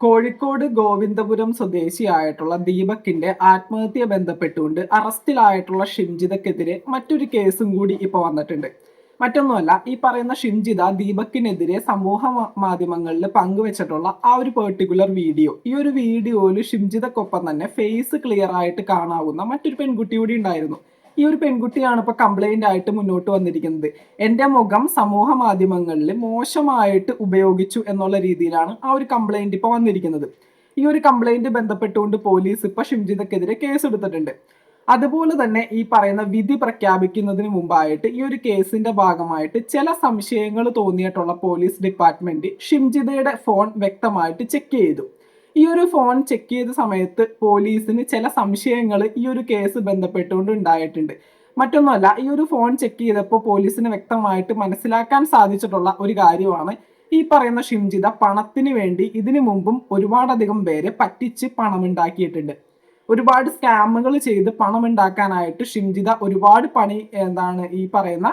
കോഴിക്കോട് ഗോവിന്ദപുരം സ്വദേശിയായിട്ടുള്ള ദീപക്കിന്റെ ആത്മഹത്യ ബന്ധപ്പെട്ടുകൊണ്ട് അറസ്റ്റിലായിട്ടുള്ള ഷിംജിതക്കെതിരെ മറ്റൊരു കേസും കൂടി ഇപ്പോൾ വന്നിട്ടുണ്ട്. മറ്റൊന്നുമല്ല ഈ പറയുന്ന ഷിംജിത ദീപക്കിനെതിരെ സമൂഹ മാധ്യമങ്ങളിൽ പങ്കുവച്ചിട്ടുള്ള ആ ഒരു പെർട്ടിക്കുലർ വീഡിയോ ഈ ഒരു വീഡിയോയിൽ ഷിംജിതക്കൊപ്പം തന്നെ ഫേസ് ക്ലിയർ ആയിട്ട് കാണാവുന്ന മറ്റൊരു പെൺകുട്ടി കൂടി ഉണ്ടായിരുന്നു. ഈ ഒരു പെൺകുട്ടിയാണ് ഇപ്പൊ കംപ്ലൈന്റ് ആയിട്ട് മുന്നോട്ട് വന്നിരിക്കുന്നത്. എന്റെ മുഖം സമൂഹ മാധ്യമങ്ങളിൽ മോശമായിട്ട് ഉപയോഗിച്ചു എന്നുള്ള രീതിയിലാണ് ആ ഒരു കംപ്ലൈന്റ് ഇപ്പൊ വന്നിരിക്കുന്നത്. ഈ ഒരു കംപ്ലൈന്റ് ബന്ധപ്പെട്ടുകൊണ്ട് പോലീസ് ഇപ്പൊ ഷിംജിതക്കെതിരെ കേസ് എടുത്തിട്ടുണ്ട് അതുപോലെ തന്നെ ഈ പറയുന്ന വിധി പ്രഖ്യാപിക്കുന്നതിന് മുമ്പായിട്ട് ഈ ഒരു കേസിന്റെ ഭാഗമായിട്ട് ചില സംശയങ്ങൾ തോന്നിയിട്ടുള്ള പോലീസ് ഡിപ്പാർട്ട്മെന്റ് ഷിംജിതയുടെ ഫോൺ വ്യക്തമായിട്ട് ചെക്ക് ചെയ്തു. ഈ ഒരു ഫോൺ ചെക്ക് ചെയ്ത സമയത്ത് പോലീസിന് ചില സംശയങ്ങൾ ഈ ഒരു കേസ് ബന്ധപ്പെട്ടുകൊണ്ട് ഉണ്ടായിട്ടുണ്ട്. മറ്റൊന്നുമല്ല ഈ ഒരു ഫോൺ ചെക്ക് ചെയ്തപ്പോൾ പോലീസിന് വ്യക്തമായിട്ട് മനസ്സിലാക്കാൻ സാധിച്ചിട്ടുള്ള ഒരു കാര്യമാണ് ഈ പറയുന്ന ഷിംജിത പണത്തിന് വേണ്ടി ഇതിനു മുമ്പും ഒരുപാടധികം പേരെ പറ്റിച്ച് പണമുണ്ടാക്കിയിട്ടുണ്ട്. ഒരുപാട് സ്കാമുകൾ ചെയ്ത് പണം ഉണ്ടാക്കാനായിട്ട് ഷിംജിത ഒരുപാട് പണി എന്താണ് ഈ പറയുന്ന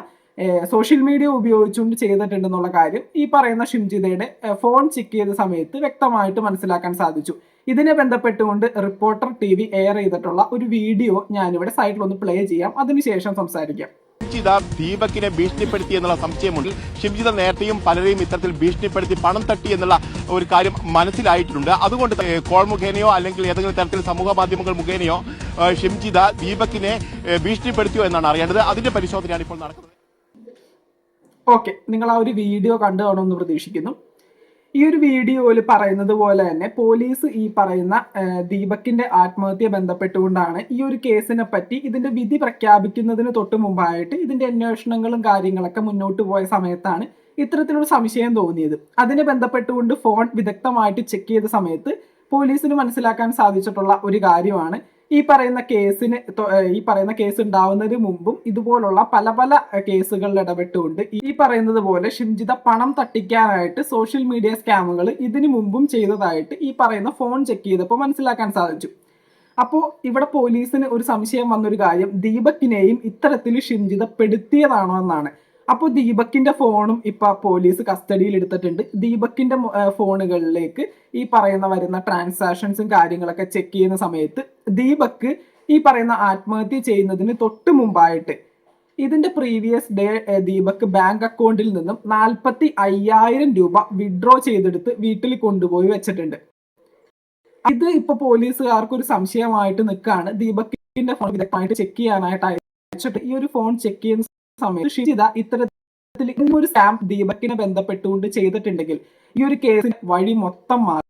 സോഷ്യൽ മീഡിയ ഉപയോഗിച്ചുകൊണ്ട് ചെയ്തിട്ടുണ്ടെന്നുള്ള കാര്യം ഈ പറയുന്ന ഷിംജിതയുടെ ഫോൺ ചെക്ക് ചെയ്ത സമയത്ത് വ്യക്തമായിട്ട് മനസ്സിലാക്കാൻ സാധിച്ചു. ഇതിനെ ബന്ധപ്പെട്ടുകൊണ്ട് റിപ്പോർട്ടർ ടി വി എയർ ചെയ്തിട്ടുള്ള ഒരു വീഡിയോ ഞാനിവിടെ സൈറ്റിൽ ഒന്ന് പ്ലേ ചെയ്യാം. അതിനുശേഷം സംസാരിക്കാം. ഷിംജിത ദീപകിനെ ഭീഷണിപ്പെടുത്തി എന്നുള്ള സംശയമുണ്ട്. ഷിംജിത നേരത്തെയും പലരെയും ഇത്തരത്തിൽ ഭീഷണിപ്പെടുത്തി പണം തട്ടി എന്നുള്ള ഒരു കാര്യം മനസ്സിലായിട്ടുണ്ട്. അതുകൊണ്ട് കോൾ മുഖേനയോ അല്ലെങ്കിൽ ഏതെങ്കിലും തരത്തിൽ സമൂഹ മാധ്യമങ്ങൾ മുഖേനയോ ഷിംജിത ദീപകിനെ ഭീഷണിപ്പെടുത്തിയോ എന്നാണ് അറിയേണ്ടത്. അതിന്റെ പരിശോധനയാണ് ഇപ്പോൾ നടക്കുന്നത്. ഓക്കെ നിങ്ങൾ ആ ഒരു വീഡിയോ കണ്ടു കാണുമെന്ന് പ്രതീക്ഷിക്കുന്നു. ഈ ഒരു വീഡിയോയിൽ പറയുന്നത് പോലെ തന്നെ പോലീസ് ഈ പറയുന്ന ദീപക്കിന്റെ ആത്മഹത്യ ബന്ധപ്പെട്ടുകൊണ്ടാണ് ഈ ഒരു കേസിനെ പറ്റി ഇതിന്റെ വിധി പ്രഖ്യാപിക്കുന്നതിന് തൊട്ട് മുമ്പായിട്ട് ഇതിന്റെ അന്വേഷണങ്ങളും കാര്യങ്ങളൊക്കെ മുന്നോട്ട് പോയ സമയത്താണ് ഇത്തരത്തിലൊരു സംശയം തോന്നിയത്. അതിനെ ബന്ധപ്പെട്ടുകൊണ്ട് ഫോൺ വിദഗ്ധമായിട്ട് ചെക്ക് ചെയ്ത സമയത്ത് പോലീസിന് മനസ്സിലാക്കാൻ സാധിച്ചിട്ടുള്ള ഒരു കാര്യമാണ് ഈ പറയുന്ന കേസിന് ഈ പറയുന്ന കേസ് ഉണ്ടാവുന്നതിന് മുമ്പും ഇതുപോലുള്ള പല പല കേസുകളിൽ ഇടപെട്ടുകൊണ്ട് ഈ പറയുന്നത് പോലെ ഷിംജിത പണം തട്ടിക്കാനായിട്ട് സോഷ്യൽ മീഡിയ സ്കാമുകൾ ഇതിനു മുമ്പും ചെയ്തതായിട്ട് ഈ പറയുന്ന ഫോൺ ചെക്ക് ചെയ്തപ്പോൾ മനസ്സിലാക്കാൻ സാധിച്ചു. അപ്പോൾ ഇവിടെ പോലീസിന് ഒരു സംശയം വന്നൊരു കാര്യം ദീപക്കിനെയും ഇത്തരത്തിൽ ഷിംജിത പെടുത്തിയതാണോ എന്നാണ്. അപ്പോൾ ദീപക്കിന്റെ ഫോണും ഇപ്പൊ പോലീസ് കസ്റ്റഡിയിൽ എടുത്തിട്ടുണ്ട്. ദീപക്കിന്റെ ഫോണുകളിലേക്ക് ഈ പറയുന്ന വരുന്ന ട്രാൻസാക്ഷൻസും കാര്യങ്ങളൊക്കെ ചെക്ക് ചെയ്യുന്ന സമയത്ത് ദീപക്ക് ഈ പറയുന്ന ആത്മഹത്യ ചെയ്യുന്നതിന് തൊട്ട് മുമ്പായിട്ട് ഇതിന്റെ പ്രീവിയസ് ഡേ ദീപക്ക് ബാങ്ക് അക്കൗണ്ടിൽ നിന്നും നാൽപ്പത്തി അയ്യായിരം രൂപ വിഡ്രോ ചെയ്തെടുത്ത് വീട്ടിൽ കൊണ്ടുപോയി വെച്ചിട്ടുണ്ട്. ഇത് ഇപ്പൊ പോലീസുകാർക്ക് ഒരു സംശയമായിട്ട് നിൽക്കുകയാണ് ദീപക്കിന്റെ ഫോൺ വിദഗ്ധമായിട്ട് ചെക്ക് ചെയ്യാനായിട്ട് അയച്ചിട്ട് ഈ ഒരു ഫോൺ ചെക്ക് ചെയ്യുന്ന സമയത്ത് ഷിജിത ഇത്തരത്തിൽ ഒരു സ്റ്റാമ്പ് ദീപക്കിനെ ബന്ധപ്പെട്ടുകൊണ്ട് ചെയ്തിട്ടുണ്ടെങ്കിൽ ഈ ഒരു കേസിന് വഴി മൊത്തം മാറും.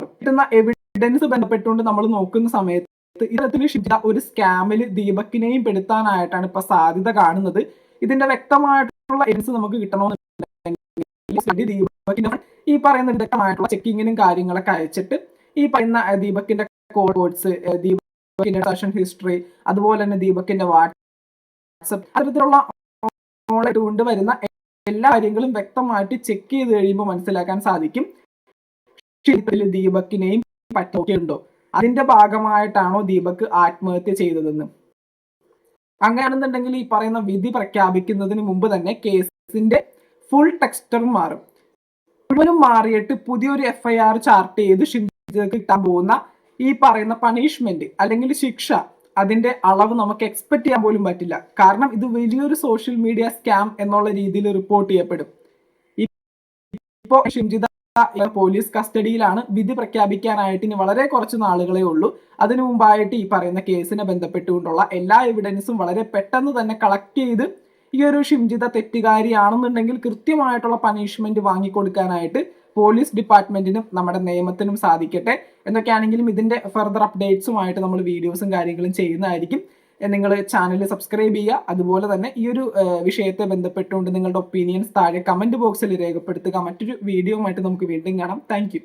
കിട്ടുന്ന എവിഡൻസ് ബന്ധപ്പെട്ടുകൊണ്ട് നമ്മൾ നോക്കുന്ന സമയത്ത് ഇത്തരത്തിൽ ഷിജ ഒരു സ്കാമിൽ ദീപക്കിനെയും പെടുത്താനായിട്ടാണ് ഇപ്പൊ സാധ്യത കാണുന്നത്. ഇതിന്റെ വ്യക്തമായിട്ടുള്ള എവിഡൻസ് നമുക്ക് കിട്ടണമെന്നുണ്ടെങ്കിൽ ദീപക്കിന്റെ ഈ പറയുന്ന വിദഗ്ധമായിട്ടുള്ള ചെക്കിങ്ങിനും കാര്യങ്ങളൊക്കെ അയച്ചിട്ട് ഈ പറയുന്ന ദീപക്കിന്റെ കോഡ്സ് ദീപക്കിന്റെ ഹിസ്റ്ററി അതുപോലെ തന്നെ ദീപകിന്റെ അത്തരത്തിലുള്ള ഓൺലൈൻ കൊണ്ടുവരുന്ന എല്ലാ കാര്യങ്ങളും വ്യക്തമായിട്ട് ചെക്ക് ചെയ്ത് കഴിയുമ്പോൾ മനസ്സിലാക്കാൻ സാധിക്കും. ദീപക്കിനെയും ഉണ്ടോ? അതിന്റെ ഭാഗമായിട്ടാണോ ദീപക് ആത്മഹത്യ ചെയ്തതെന്ന്. അങ്ങനെയാണെന്നുണ്ടെങ്കിൽ ഈ പറയുന്ന വിധി പ്രഖ്യാപിക്കുന്നതിന് മുമ്പ് തന്നെ കേസിന്റെ ഫുൾ ടെക്സ്റ്റർ മാറും. മുഴുവനും മാറിയിട്ട് പുതിയൊരു എഫ്ഐആർ ചാർട്ട് ചെയ്ത് ഷിംജിക്ക് കിട്ടാൻ പോകുന്ന ഈ പറയുന്ന പണിഷ്മെന്റ് അല്ലെങ്കിൽ ശിക്ഷ അതിന്റെ അളവ് നമുക്ക് എക്സ്പെക്ട് ചെയ്യാൻ പോലും പറ്റില്ല. കാരണം ഇത് വലിയൊരു സോഷ്യൽ മീഡിയ സ്കാം എന്നുള്ള രീതിയിൽ റിപ്പോർട്ട് ചെയ്യപ്പെടും. ഇപ്പോ ഷിംജിത പോലീസ് കസ്റ്റഡിയിലാണ് വിധി പ്രഖ്യാപിക്കാനായിട്ട് ഇനി വളരെ കുറച്ച് നാളുകളേ ഉള്ളൂ. അതിനു മുമ്പായിട്ട് ഈ പറയുന്ന കേസിനെ ബന്ധപ്പെട്ടുകൊണ്ടുള്ള എല്ലാ എവിഡൻസും വളരെ പെട്ടെന്ന് തന്നെ കളക്ട് ചെയ്ത് ഈ ഒരു ഷിംജിത തെറ്റുകാരിയാണെന്നുണ്ടെങ്കിൽ കൃത്യമായിട്ടുള്ള പണിഷ്മെന്റ് വാങ്ങിക്കൊടുക്കാനായിട്ട് പോലീസ് ഡിപ്പാർട്ട്മെന്റിനും നമ്മുടെ നിയമത്തിനും സാധിക്കട്ടെ എന്നൊക്കെയാണെങ്കിലും ഇതിന്റെ ഫർദർ അപ്ഡേറ്റ്സുമായിട്ട് നമ്മൾ വീഡിയോസും കാര്യങ്ങളും ചെയ്യുന്നതായിരിക്കും. നിങ്ങൾ ചാനൽ സബ്സ്ക്രൈബ് ചെയ്യുക. അതുപോലെ തന്നെ ഈ ഒരു വിഷയത്തെ ബന്ധപ്പെട്ടുകൊണ്ട് നിങ്ങളുടെ ഒപ്പീനിയൻസ് താഴെ കമന്റ് ബോക്സിൽ രേഖപ്പെടുത്തുക. മറ്റൊരു വീഡിയോ ആയിട്ട് നമുക്ക് വീണ്ടും കാണാം. താങ്ക്